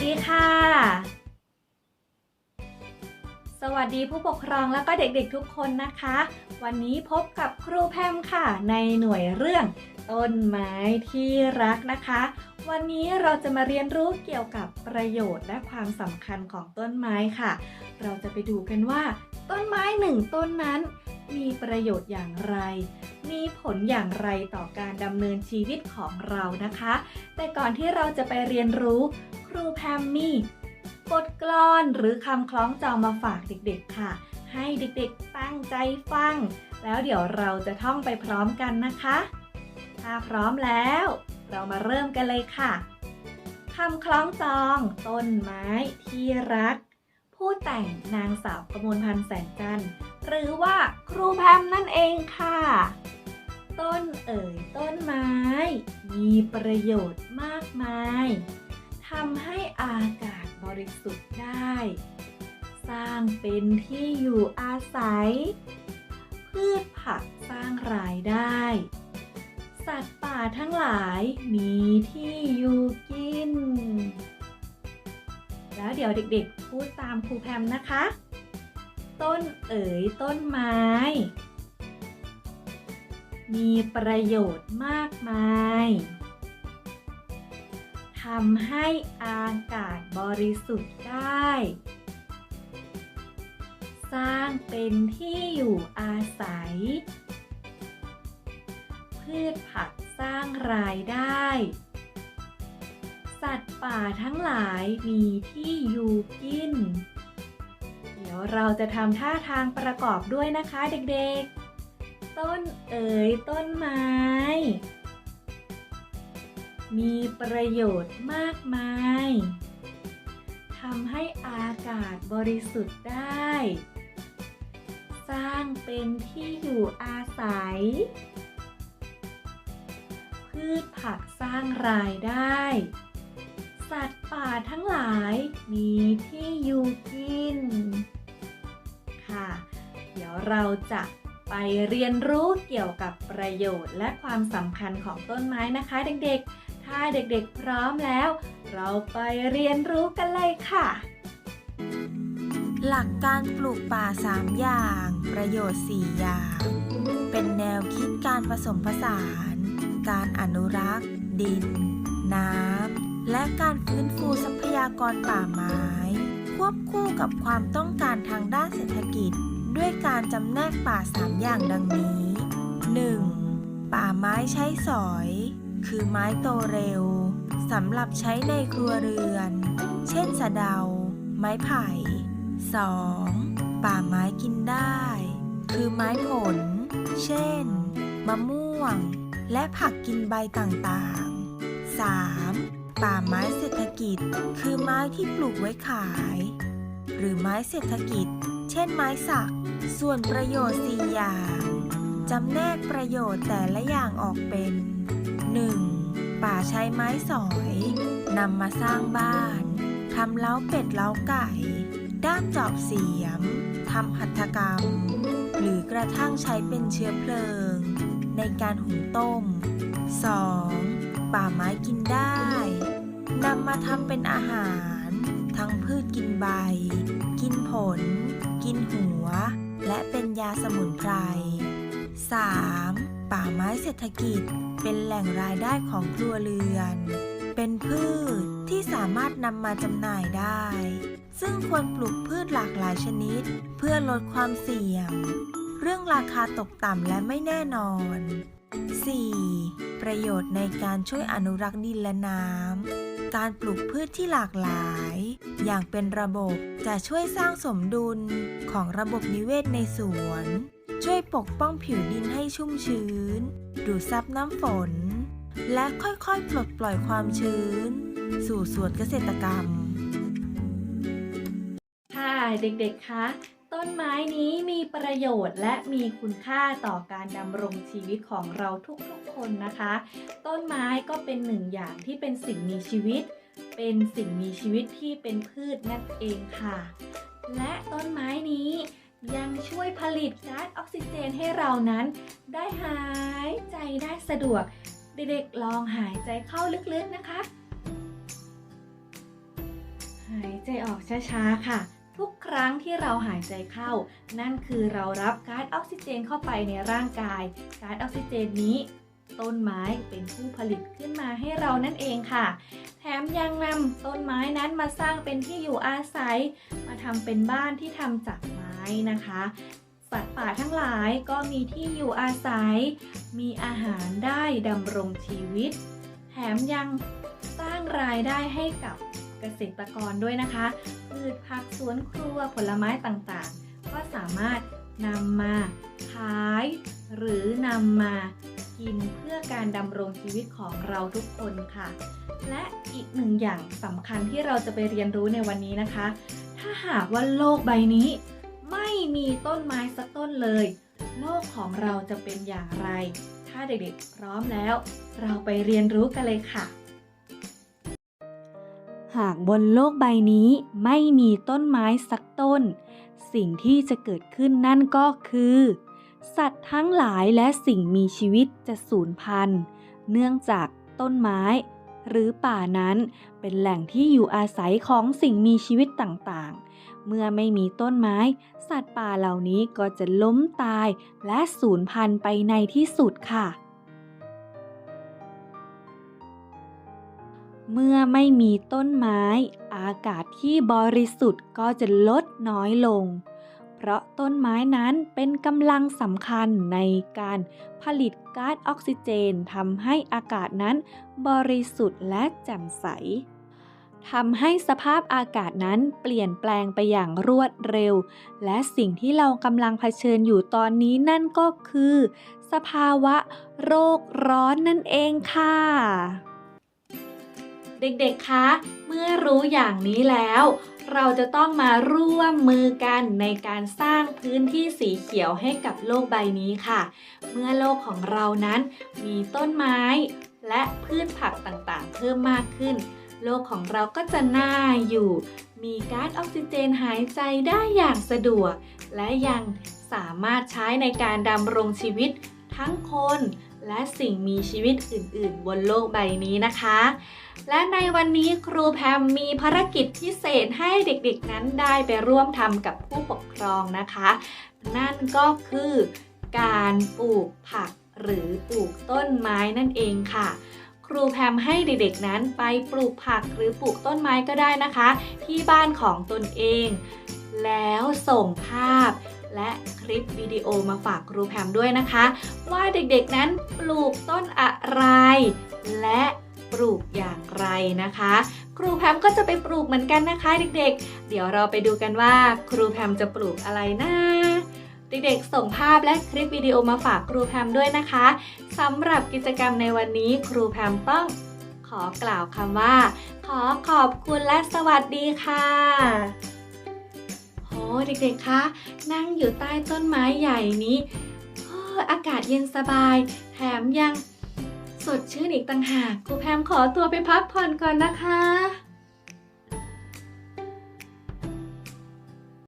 ดีค่ะ สวัสดีผู้ปกครองแล้วก็เด็กๆทุกคนนะคะ วันนี้พบกับครูแพมค่ะ ในหน่วยเรื่องต้นไม้ที่รักนะคะ วันนี้เราจะมาเรียนรู้เกี่ยวกับประโยชน์และความสำคัญของต้นไม้ค่ะ เราจะไปดูกันว่า ต้นไม้หนึ่งต้นนั้น มีประโยชน์อย่างไร มีผลอย่างไรต่อการดำเนินชีวิตของเรานะคะ แต่ก่อนที่เราจะไปเรียนรู้ ครูแพมมี่บทกลอนหรือคำคล้องจองมาฝากเด็กๆค่ะ ให้เด็กๆตั้งใจฟัง แล้วเดี๋ยวเราจะท่องไปพร้อมกันนะคะ ถ้าพร้อมแล้ว เรามาเริ่มกันเลยค่ะคำคล้องจองต้นไม้ที่รัก ผู้แต่งนางสาวกมลพันธ์แสงจันทร์หรือว่าครูแพมนั่นเองค่ะ ต้นเอ่ยต้นไม้ มีประโยชน์มากมาย ทำให้อากาศบริสุทธิ์ได้ สร้างเป็นที่อยู่อาศัย พืชผักสร้างรายได้ สัตว์ป่าทั้งหลายมีที่อยู่กิน แล้วเดี๋ยวเด็กๆพูดตามครูแพมนะคะ ต้นเอ๋ยต้นไม้ มีประโยชน์มากมาย ทำให้อากาศบริสุทธิ์ได้ สร้างเป็นที่อยู่อาศัย พืชผักสร้างรายได้ สัตว์ป่าทั้งหลายมีที่อยู่กิน เดี๋ยวเราจะทำท่าทางประกอบด้วยนะคะเด็กๆ ต้นเอ๋ยต้นไม้ มีประโยชน์มากมายทำให้อากาศบริสุทธิ์ได้ สร้างเป็นที่อยู่อาศัย พืชผักสร้างรายได้ สัตว์ป่าทั้งหลายมีที่อยู่กิน ค่ะ เดี๋ยวเราจะไปเรียนรู้เกี่ยวกับประโยชน์และความสำคัญของต้นไม้นะคะเด็กๆ ถ้าเด็กๆพร้อมแล้ว เราไปเรียนรู้กันเลยค่ะ หลักการปลูกป่า 3 อย่าง ประโยชน์ 4 อย่าง เป็นแนวคิดการผสมผสาน การอนุรักษ์ ดิน น้ำ และการฟื้นฟูทรัพยากรป่าไม้ ควบคู่กับความต้องการทางด้านเศรษฐกิจ ด้วยการจำแนกป่า 3 อย่างดังนี้ 1. ป่าไม้ใช้สอย คือไม้โตเร็วสำหรับใช้ในครัวเรือน เช่นสะเดา ไม้ไผ่ 2. ป่าไม้กินได้ คือไม้ผล เช่น มะม่วง และผักกินใบต่างๆ 3. ป่าไม้เศรษฐกิจ คือไม้ที่ปลูกไว้ขาย หรือไม้เศรษฐกิจ เช่นไม้สัก ส่วนประโยชน์ 4 อย่างจำแนกประโยชน์แต่ละอย่างออกเป็น 1. ป่าใช้ไม้สอยนำมาสร้างบ้านทำเล้าเป็ดเล้าไก่ ด้ามจอบเสียมทำหัตถกรรม หรือกระทั่งใช้เป็นเชื้อเพลิง ในการหุงต้ม 2. ป่าไม้กินได้นำมาทำเป็นอาหาร ทั้งพืชกินใบ กินผล กินหัว และเป็นยาสมุนไพร 3. ป่าไม้เศรษฐกิจ เป็นแหล่งรายได้ของครัวเรือน เป็นพืชที่สามารถนำมาจำหน่ายได้ ซึ่งควรปลูกพืชหลากหลายชนิด เพื่อลดความเสี่ยง เรื่องราคาตกต่ำและไม่แน่นอน 4. ประโยชน์ในการช่วยอนุรักษ์ดินและน้ำ การปลูกพืชที่หลากหลาย อย่างเป็นระบบจะช่วยสร้างสมดุลของระบบนิเวศในสวน ช่วยปกป้องผิวดินให้ชุ่มชื้น ดูดซับน้ำฝน และค่อยๆ ปลดปล่อยความชื้น สู่สวนเกษตรกรรม ค่ะเด็กๆ คะต้นไม้นี้มีประโยชน์และมีคุณค่าต่อการดำรงชีวิตของเราทุกๆ คนนะคะ ต้นไม้ก็เป็นหนึ่งอย่างที่เป็นสิ่งมีชีวิต เป็นสิ่งมีชีวิตที่เป็นพืชนั่นเองค่ะ และต้นไม้นี้ ยังช่วยผลิตก๊าซออกซิเจนให้เรานั้น ได้หายใจได้สะดวก เด็กๆลองหายใจเข้าลึกๆนะคะ หายใจออกช้าๆค่ะ ทุกครั้งที่เราหายใจเข้า นั่นคือเรารับก๊าซออกซิเจนเข้าไปในร่างกายก๊าซออกซิเจนนี้ต้นไม้เป็นผู้ผลิตขึ้นมาให้เรานั่นเองค่ะ แถมยังนำต้นไม้นั้นมาสร้างเป็นที่อยู่อาศัย มาทำเป็นบ้านที่ทำจากไม้ นะคะสัตว์ป่าทั้งหลายก็มีที่อยู่อาศัย มีอาหารได้ดำรงชีวิต แถมยังสร้างรายได้ให้กับเกษตรกรด้วยนะคะ พืชผักสวนครัวผลไม้ต่างๆ ก็สามารถนำมาขาย หรือนำมากินเพื่อการดำรงชีวิตของเราทุกคนค่ะ และอีกหนึ่งอย่างสำคัญที่เราจะไปเรียนรู้ในวันนี้นะคะ ถ้าหากว่าโลกใบนี้ ม่มีต้นไม้สักต้นเลย โลกของเราจะเป็นอย่างไร ถ้าเด็กๆพร้อมแล้ว เราไปเรียนรู้กันเลยค่ะ หากบนโลกใบนี้ไม่มีต้นไม้สักต้น สิ่งที่จะเกิดขึ้นนั่นก็คือ สัตว์ทั้งหลายและสิ่งมีชีวิตจะสูญพันธุ์ เนื่องจากต้นไม้หรือป่านั้นเป็นแหล่งที่อยู่อาศัยของสิ่งมีชีวิตต่างๆ เมื่อไม่มีต้นไม้ สัตว์ป่าเหล่านี้ก็จะล้มตายและสูญพันธุ์ไปในที่สุดค่ะ เมื่อไม่มีต้นไม้ อากาศที่บริสุทธิ์ก็จะลดน้อยลง เพราะต้นไม้นั้นเป็นกำลังสำคัญในการผลิตก๊าซออกซิเจนทำให้อากาศนั้นบริสุทธิ์และแจ่มใส ทำให้สภาพอากาศนั้นเปลี่ยนแปลงไปอย่างรวดเร็ว และสิ่งที่เรากำลังเผชิญอยู่ตอนนี้นั่นก็คือ สภาวะโรคร้อนนั่นเองค่ะ เด็กๆ คะ เมื่อรู้อย่างนี้แล้ว เราจะต้องมาร่วมมือกันในการสร้างพื้นที่สีเขียวให้กับโลกใบนี้ค่ะ เมื่อโลกของเรานั้นมีต้นไม้ และพืชผักต่างๆ เพิ่มมากขึ้น โลกของเราก็จะน่าอยู่ มีก๊าซออกซิเจนหายใจได้อย่างสะดวก และยังสามารถใช้ในการดำรงชีวิตทั้งคนและสิ่งมีชีวิตอื่น ๆ บนโลกใบนี้นะคะ และในวันนี้ครูแพมมีภารกิจพิเศษให้เด็กๆนั้นได้ไปร่วมทำกับผู้ปกครองนะคะ นั่นก็คือการปลูกผักหรือปลูกต้นไม้นั่นเองค่ะ รูแพมให้เด็กๆนั้นไปปลูกผักหรือปลูกต้นไม้ก็ได้นะคะ ที่บ้านของตนเอง แล้วส่งภาพและคลิปวิดีโอมาฝากครูแพมด้วยนะคะ ว่าเด็กๆนั้นปลูกต้นอะไร และปลูกอย่างไรนะคะ ครูแพมก็จะไปปลูกเหมือนกันนะคะเด็กๆ เดี๋ยวเราไปดูกันว่า ครูแพมจะปลูกอะไรนะ เด็กๆ ส่งภาพและคลิปวิดีโอมาฝากครูแพมด้วยนะคะสำหรับกิจกรรมในวันนี้ครูแพมต้องขอกล่าวคำว่า ขอขอบคุณและสวัสดีค่ะโหเด็กๆคะนั่งอยู่ใต้ต้นไม้ใหญ่นี้โอ้อากาศเย็นสบาย แถมยังสดชื่นอีกต่างหากครูแพมขอตัวไปพักผ่อนก่อนนะคะ